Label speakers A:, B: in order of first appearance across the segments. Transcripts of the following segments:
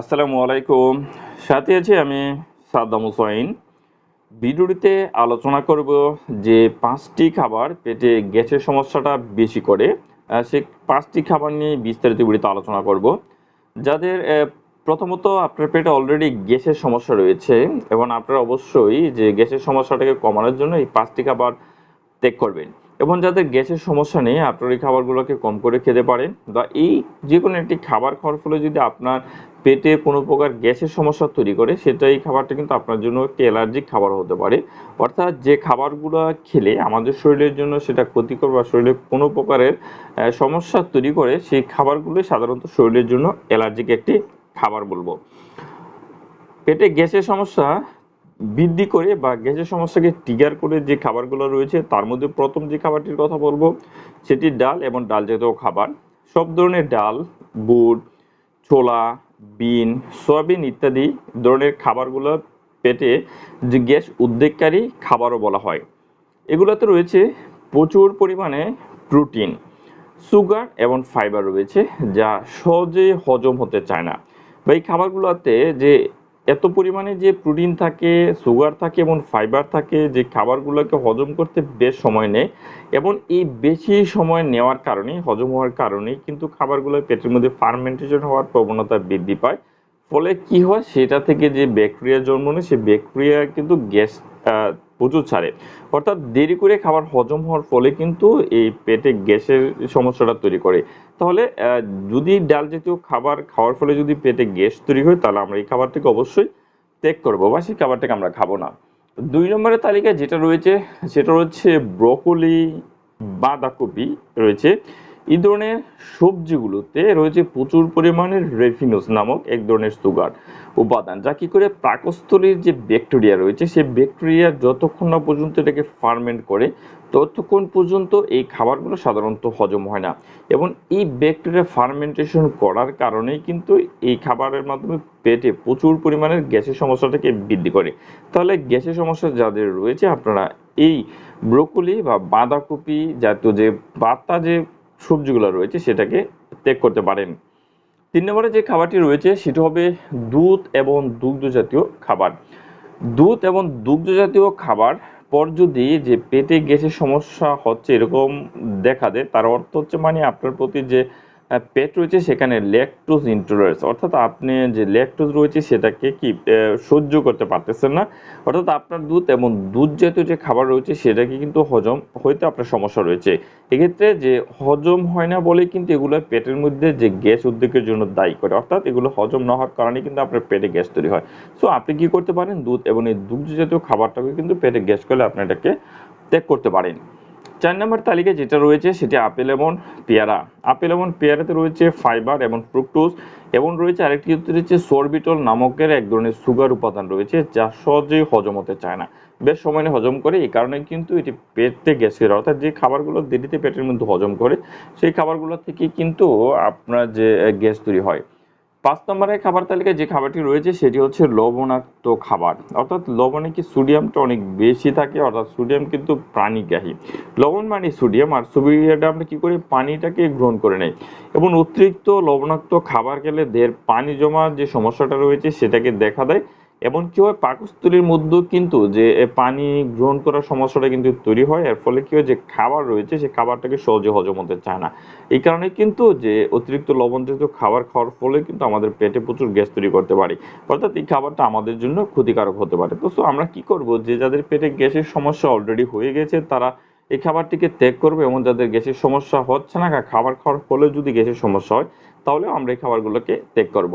A: আসসালামু আলাইকুম। সাথে আছি আমি সাদ্দাম হুসাইন। ভিডিওটিতে আলোচনা করব যে পাঁচটি খাবার পেটে গ্যাসের সমস্যাটা বেশি করে সেই পাঁচটি খাবার নিয়ে বিস্তারিত ভিডিওতে আলোচনা করব। যাদের প্রথমত আপনার পেটে অলরেডি গ্যাসের সমস্যা রয়েছে এবং আপনারা অবশ্যই যে গ্যাসের সমস্যাটাকে কমানোর জন্য এই পাঁচটি খাবার ত্যাগ করবেন। এবং যাদের গ্যাসের সমস্যা নেই আপনার এই খাবারগুলোকে কম করে খেতে পারেন বা এই যে কোনো একটি খাবার খাওয়ার ফলে যদি আপনার পেটে কোনো প্রকার গ্যাসের সমস্যা তৈরি করে, সেটা এই খাবারটা কিন্তু আপনার জন্য একটি অ্যালার্জিক খাবার হতে পারে। অর্থাৎ যে খাবারগুলো খেলে আমাদের শরীরের জন্য সেটা ক্ষতিকর বা শরীরে কোনো প্রকারের সমস্যা তৈরি করে, সেই খাবারগুলো সাধারণত শরীরের জন্য অ্যালার্জিক একটি খাবার বলব। পেটে গ্যাসের সমস্যা বৃদ্ধি করে বা গ্যাসের সমস্যাকে ট্রিগার করে যে খাবারগুলো রয়েছে, তার মধ্যে প্রথম যে খাবারটির কথা বলব, সেটি ডাল এবং ডাল জাতীয় খাবার। সব ধরনের ডাল, বুট, ছোলা, বিন, সয়াবিন ইত্যাদি ধরনের খাবারগুলো পেটে যে গ্যাস উদ্বেগকারী খাবারও বলা হয়। এগুলোতে রয়েছে প্রচুর পরিমাণে প্রোটিন সুগার এবং ফাইবার রয়েছে, যা সহজে হজম হতে চায় না। বা এই খাবারগুলোতে যে এত পরিমাণে যে প্রোটিন থাকে সুগার থাকে এবং ফাইবার থাকে, যে খাবারগুলোকে হজম করতে বেশ সময় নেয় এবং এই বেশি সময় নেওয়ার কারণে, হজম হওয়ার কারণে কিন্তু খাবারগুলো পেটের মধ্যে ফার্মেন্টেশন হওয়ার প্রবণতা বৃদ্ধি পায়। ফলে কি হয়? সেটা থেকে যে ব্যাকটেরিয়া জন্ম নেয় সেই ব্যাকটেরিয়া কিন্তু গ্যাস প্রচুর ছাড়ে। অর্থাৎ দেরি করে খাবার হজম হওয়ার ফলে কিন্তু এই পেটে গ্যাসের সমস্যাটা তৈরি করে। তাহলে যদি ডাল জাতীয় খাবার খাওয়ার ফলে যদি পেটে গ্যাস তৈরি হয়, তাহলে আমরা এই খাবারটাকে অবশ্যই ত্যাগ করব বা সেই খাবারটাকে আমরা খাব না। দুই নম্বরের তালিকায় যেটা রয়েছে, সেটা হচ্ছে ব্রকলি, বাঁধাকপি রয়েছে। এই ধরনের সবজিগুলোতে রয়েছে প্রচুর পরিমাণে রেফিনোস নামক এক ধরনের সুগার উপাদান, যা কি করে প্রাকস্থলীর যে ব্যাকটেরিয়া রয়েছে, সেই ব্যাকটেরিয়া যতক্ষণ না পর্যন্ত এটাকে ফার্মেন্ট করে, ততক্ষণ পর্যন্ত এই খাবারগুলো সাধারণত হজম হয় না। এবং এই ব্যাকটেরিয়া ফার্মেন্টেশন করার কারণেই কিন্তু এই খাবারের মাধ্যমে পেটে প্রচুর পরিমাণের গ্যাসের সমস্যাটাকে বৃদ্ধি করে। তাহলে গ্যাসের সমস্যা যাদের রয়েছে, আপনারা এই ব্রোকলি বা বাঁধাকপি জাতীয় যে পাতা যে সবজিগুলো রয়েছে সেটাকে ত্যাগ করতে পারেন। তিন নম্বরে যে খাবারটি রয়েছে সেটি হবে দুধ এবং দুগ্ধ জাতীয় খাবার। দুধ এবং দুগ্ধ জাতীয় খাবার পর যদি যে পেটে গ্যাসের সমস্যা হচ্ছে এরকম দেখা দেয়, তার অর্থ হচ্ছে মানে আপনার প্রতি যে পেট রয়েছে সেখানে ল্যাকটোজ ইন্টলারেন্স অর্থাৎ আপনি যে ল্যাকটোজ রয়েছে সেটাকে কি সহ্য করতে পারতেছেন না। অর্থাৎ আপনার দুধ এবং দুধ জাতীয় যে খাবার রয়েছে সেটাকে কিন্তু হজম হইতে আপনার সমস্যা রয়েছে। এক্ষেত্রে যে হজম হয় না বলে কিন্তু এগুলো পেটের মধ্যে যে গ্যাস উদ্বেগের জন্য দায়ী করে। অর্থাৎ এগুলো হজম না হওয়ার কারণে কিন্তু আপনার পেটে গ্যাস তৈরি হয়। সো আপনি কি করতে পারেন? দুধ এবং এই দুগ্ধ জাতীয় খাবারটাকে কিন্তু পেটে গ্যাস করলে আপনি এটাকে ত্যাগ করতে পারেন। চার নম্বর তালিকায় যেটা রয়েছে সেটি আপেল এবং পেয়ারা। আপেল এবং পেয়ারাতে রয়েছে ফাইবার এবং ফ্রুক্টোজ এবং রয়েছে আরেকটি রয়েছে সরবিটল নামকের এক ধরনের সুগার উপাদান রয়েছে যা সহজেই হজম হতে চায় না। বেশ সময় হজম করে, এই কারণে কিন্তু এটি পেটে গ্যাসের অর্থাৎ যে খাবারগুলো দেরিতে পেটের মধ্যে হজম করে, সেই খাবারগুলো থেকে কিন্তু আপনার যে গ্যাস তৈরি হয় পাঁচ নম্বরের খাবার তালিকায় যে খাবারটি রয়েছে সেটি হচ্ছে লবণাক্ত খাবার। অর্থাৎ লবণে কি সোডিয়ামটা অনেক বেশি থাকে? অর্থাৎ সোডিয়াম কিন্তু প্রাণীগ্রাহী। লবণ মানে সোডিয়াম। আর সোডিয়ামটা আমরা কী করি? পানিটাকে গ্রহণ করে নেই। এবং অতিরিক্ত লবণাক্ত খাবার খেলে দেহের পানি জমার যে সমস্যাটা রয়েছে সেটাকে দেখা দেয়। এবং কি হয় পাকস্থলীর মধ্যেও কিন্তু যে পানি গ্রহণ করার সমস্যাটা কিন্তু তৈরি হয়। এর ফলে কি হয় যে খাবার রয়েছে, সে খাবারটাকে সহজে হজম হতে চায় না। এই কারণে কিন্তু যে অতিরিক্ত লবণজাতীয় খাবার খাওয়ার ফলে কিন্তু আমাদের পেটে প্রচুর গ্যাস তৈরি করতে পারি। অর্থাৎ এই খাবারটা আমাদের জন্য ক্ষতিকারক হতে পারে। তো আমরা কি করব? যে যাদের পেটে গ্যাসের সমস্যা অলরেডি হয়ে গেছে, তারা এই খাবারটিকে ত্যাগ করবে এবং যাদের গ্যাসের সমস্যা হচ্ছে না, খাবার খাওয়ার ফলে যদি গ্যাসের সমস্যা হয় তাহলে আমরা এই খাবারগুলোকে ত্যাগ করব।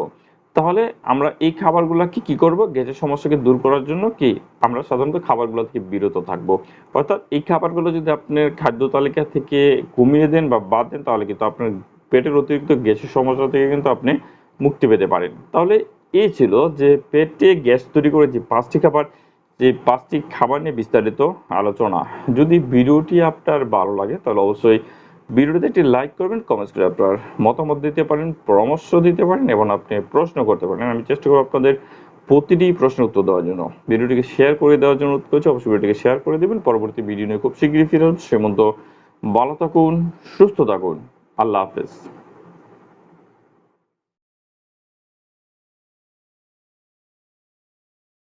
A: তাহলে আমরা এই খাবারগুলোকে কি করব? গ্যাসের সমস্যাকে দূর করার জন্য কি আমরা সাধারণত খাবারগুলো থেকে বিরত থাকব। অর্থাৎ এই খাবারগুলো যদি আপনার খাদ্য তালিকা থেকে কমিয়ে দেন বা বাদ দেন, তাহলে কিন্তু আপনার পেটের অতিরিক্ত গ্যাসের সমস্যা থেকে কিন্তু আপনি মুক্তি পেতে পারেন। তাহলে এই ছিল যে পেটে গ্যাস তৈরি করে যে পাঁচটি খাবার, যে পাঁচটি খাবার নিয়ে বিস্তারিত আলোচনা। যদি ভিডিওটি আপনার ভালো লাগে, তাহলে অবশ্যই ভিডিওটিতে একটি লাইক করবেন কমেন্টস করে আপনার মতামত দিতে পারেন, পরামর্শ দিতে পারেন এবং আপনি প্রশ্ন করতে পারেন। আমি চেষ্টা করব আপনাদের প্রতিটি প্রশ্নের উত্তর দেওয়ার জন্য। ভিডিওটিকে শেয়ার করে দেওয়ার জন্য অনুরোধ করছি, অবশ্যই ভিডিওটিকে শেয়ার করে দেবেন। পরবর্তী ভিডিও নিয়ে খুব শীঘ্রই ফিরুন। সে মতো ভালো থাকুন, সুস্থ থাকুন। আল্লাহ হাফেজ।